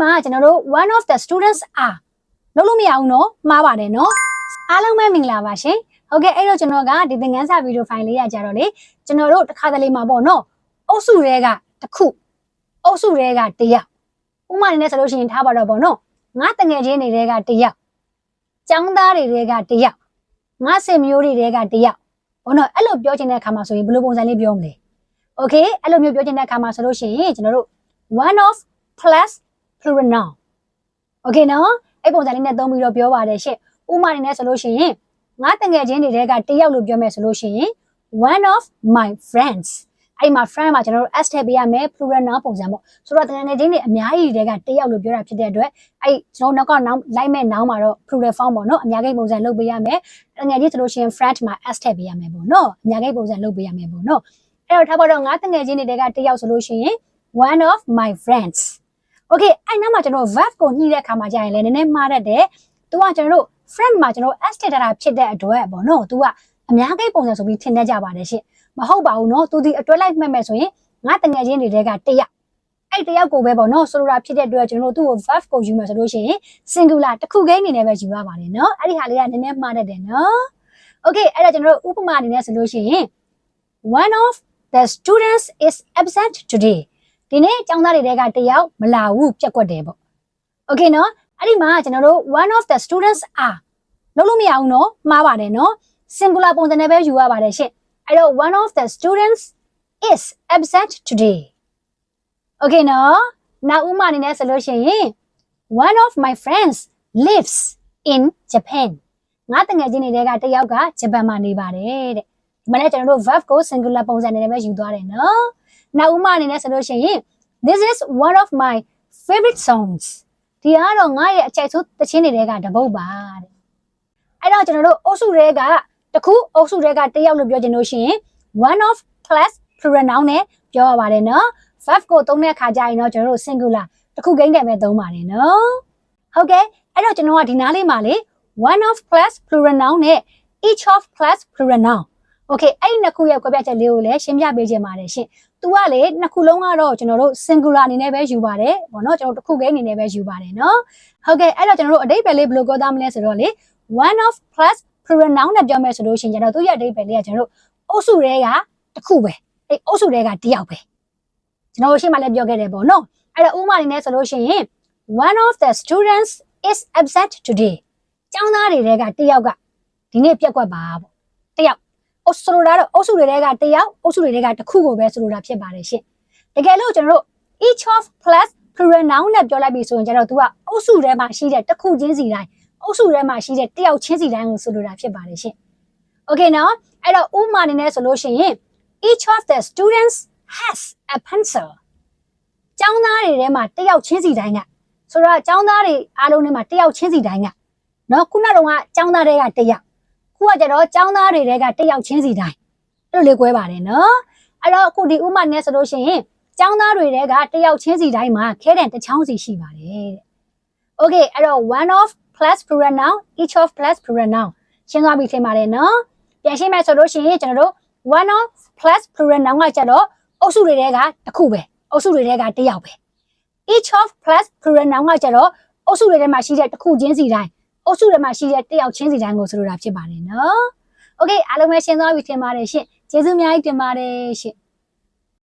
မှာကျွန်တော်တို့ one of the students are လုံးလို့မရဘူးเนาะမှားပါတယ်เนาะအားလုံးပဲမင်္ဂလာပါရှင်ဟုတ်ကဲ့အဲ့တော့ကျွန်တော်ကဒီသင်ခန်းစာဗီဒီယိုဖိုင်လေးရကြတော့လေကျွန်တော်တို့တစ်ခါတလေမှာပေါ့เนาะအုပ်စုတွေကတစ်ခုအုပ်စုတွေကတစ်ယောက်ဥပမာနဲ့ဆိုလို့ရှိရင်ထားပါတော့ပေါ့เนาะငါတငယ်ချင်းတွေကတစ်ယောက်ចောင်းသားတွေကတစ်ယောက်ငါစင်မျိုးတွေကတစ်ယောက်ဘောနော်အဲ့လိုပြောချင်တဲ့အခါမှာဆိုရင်ဘယ်လိုပုံစံလေးပြောမလဲ Okay အဲ့လိုမျိုးပြောချင်တဲ့အခါမှာဆိုလို့ရှိရင်ကျွန်တော်တို့ one of plus plural noun Okay နော်အဲ့ပုံစံလေးနဲ့သုံးပြီးတော့ပြောပါတယ်ရှင့်ဥပမာအနေနဲ့ဆိုလို့ရှိရင်ငါတငယ်ချင်းတွေကတယောက်လို့ပြောမယ်ဆိုလို့ရှိရင် one of my friends အဲ့မှာ friend မှာကျွန်တော်တို့ s ထည့်ပေးရမယ် plural noun ပုံစံပေါ့ဆိုတော့တငယ်ချင်းတွေအများကြီးတွေကတယောက်လို့ပြောတာဖြစ်တဲ့အတွက်အဲ့ကျွန်တော်နောက်က noun လိုက်မဲ့ noun မှာတော့ plural form ပေါ့နော်အများကြီးပုံစံလုပ်ပေးရမယ်တငယ်ချင်းဆိုလို့ရှိရင် friend မှာ s ထည့်ပေးရမယ်ပေါ့နော်အများကြီးပုံစံလုပ်ပေးရမယ်ပေါ့နော်အဲ့တော့ထားပါတော့ငါတငယ်ချင်းတွေကတယောက်ဆိုလို့ရှိရင် one of my friends okay အဲ့နောက်မှာကျွန်တော် verb ကိုညှိတဲ့အခါမှာကြာရင်လည်းနည်းနည်းမှားတတ်တယ်။ तू ကကျွန်တော်တို့ friend မှာကျွန်တော် s ထည့်ထားတာဖြစ်တဲ့အတွက်ပေါ့နော်။ तू ကအများကြီးပုံစံဆိုပြီးထင်တတ်ကြပါတယ်ရှင့်။မဟုတ်ပါဘူးနော်။ तू ဒီအတွဲလိုက်မှတ်မယ်ဆိုရင်ငါတငယ်ချင်းတွေကတယောက်အဲ့တယောက်ကိုပဲပေါ့နော်ဆိုလိုတာဖြစ်တဲ့အတွက်ကျွန်တော်တို့သူ့ကို verb ကိုယူမယ်ဆိုလို့ရှိရင် singular တစ်ခုကိန်းအနေနဲ့ပဲယူရပါတယ်နော်။အဲ့ဒီဟာလေးကနည်းနည်းမှားတတ်တယ်နော်။ okay အဲ့ဒါကျွန်တော်တို့ဥပမာအနေနဲ့ဆိုလို့ရှိရင် one of the students is absent today ဒီနေ့ကျောင်းသားတွေကတယောက်မလာဘူးပြက်ကွက်တယ်ပေါ့။ Okay နော်အဲ့ဒီမှာကျွန်တော်တို့ one of the students are လုံးလို့မရဘူးနော်မှားပါတယ်နော် singular ပုံစံနဲ့ပဲယူရပါတယ်ရှင့်။အဲ့တော့ one of the students is absent today. Okay နော်နောက်ဥပမာအနေနဲ့ဆိုလို့ရှိရင် one of my friends lives in Japan ငါတငယ်ချင်းတွေကတယောက်ကဂျပန်မှာနေပါတယ်တဲ့ဒီမှာလည်းကျွန်တော်တို့ verb ကို singular ပုံစံနဲ့ပဲယူသွားတယ်နော် နောက်ဥပမာအနေနဲ့ဆိုလို့ရှိရင် this is one of my favorite songs ဒီကတော့ငါရဲ့အကြိုက်ဆုံးသချင်းတွေကတပုတ်ပါတဲ့အဲ့တော့ကျွန်တော်တို့အုပ်စုတွေကတခုအုပ်စုတွေကတယောက်လို့ပြောချင်လို့ရှိရင် one of plus plural noun နဲ့ပြောရပါတယ်နော် verb ကိုသုံးတဲ့အခါကျရင်တော့ကျွန်တော်တို့ singular တခုကိန်းတယ်ပဲသုံးပါတယ်နော်ဟုတ်ကဲ့အဲ့တော့ကျွန်တော်ကဒီနားလေးမှာလေ one of plus plural noun နဲ့ each of plus plural noun okay အဲ့ဒီနှစ်ခုရဲ့ကွဲပြားချက်လေးကိုလည်းရှင်းပြပေးခြင်းပါတယ်ရှင်။ तू ကလေနှစ်ခုလုံးကတော့ကျွန်တော်တို့ singular အနေနဲ့ပဲယူပါတယ်။ဘောနော်ကျွန်တော်တို့တစ်ခုကိန်းအနေနဲ့ပဲယူပါတယ်နော်။ဟုတ်ကဲ့အဲ့တော့ကျွန်တော်တို့အဓိပ္ပာယ်လေးဘယ်လိုပြောသားမလဲဆိုတော့လေ one of plus plural noun နဲ့ပြောမယ်ဆိုလို့ရှိရင်ကျွန်တော်သူ့ရဲ့အဓိပ္ပာယ်လေးကကျွန်တော်တို့အုပ်စုတွေကတစ်ခုပဲ။အဲ့အုပ်စုတွေကတစ်ယောက်ပဲ။ကျွန်တော်တို့ရှင်းမှလည်းပြောခဲ့တယ်ပေါ့နော်။အဲ့တော့ဥပမာအနေနဲ့ဆိုလို့ရှိရင် one of the students is absent today ။ကျောင်းသားတွေကတစ်ယောက်ကဒီနေ့ပြက်ကွက်ပါပေါ့။တစ်ယောက် အုပ်ဆိုလိုတာတော့အုပ်စုတွေကတယောက်အုပ်စုတွေကတစ်ခုကိုပဲဆိုလိုတာဖြစ်ပါတယ်ရှင်တကယ်လို့ကျွန်တော်တို့ each of plus plural noun နဲ့ပြောလိုက်ပြီဆိုရင်ကျတော့ तू ကအုပ်စုထဲမှာရှိတဲ့တစ်ခုချင်းစီတိုင်းအုပ်စုထဲမှာရှိတဲ့တယောက်ချင်းစီတိုင်းကိုဆိုလိုတာဖြစ်ပါတယ်ရှင် Okay နော်အဲ့တော့ဥပမာအနေနဲ့ဆိုလို့ရှိရင် each of the students has a pencil ကျောင်းသားတွေထဲမှာတယောက်ချင်းစီတိုင်းကဆိုတော့ကျောင်းသားတွေအားလုံးထဲမှာတယောက်ချင်းစီတိုင်းကနော်ခုနကတော့ကကျောင်းသားတွေကတယောက် ခုကကျတော့ចောင်းသားတွေကတယောက်ချင်းစီတိုင်းအဲ့လိုလေးကွဲပါတယ်နော်အဲ့တော့အခုဒီဥမာနဲ့ဆိုလို့ရှိရင်ចောင်းသားတွေကတယောက်ချင်းစီတိုင်းမှာခဲတဲ့တစ်ချောင်းစီရှိပါတယ်တဲ့ Okay အဲ့တော့ one of plus plural noun each of plus plural noun ရှင်းသွားပြီထင်ပါတယ်နော်ပြန်ရှင်းမယ်ဆိုလို့ရှိရင်ကျွန်တော်တို့ one of plus plural noun ကကျတော့အုပ်စုတွေကတစ်ခုပဲအုပ်စုတွေကတယောက်ပဲ each of plus plural noun ကကျတော့အုပ်စုတွေထဲမှာရှိတဲ့တစ်ခုချင်းစီတိုင်း အုပ်စုထဲမှာရှိတဲ့တယောက်ချင်းစီတိုင်းကိုဆိုလိုတာဖြစ်ပါတယ်နော်။ Okay အားလုံးပဲရှင်းသွားပြီထင်ပါတယ်ရှင်။ကျေးဇူးအများကြီးတင်ပါတယ်ရှင်။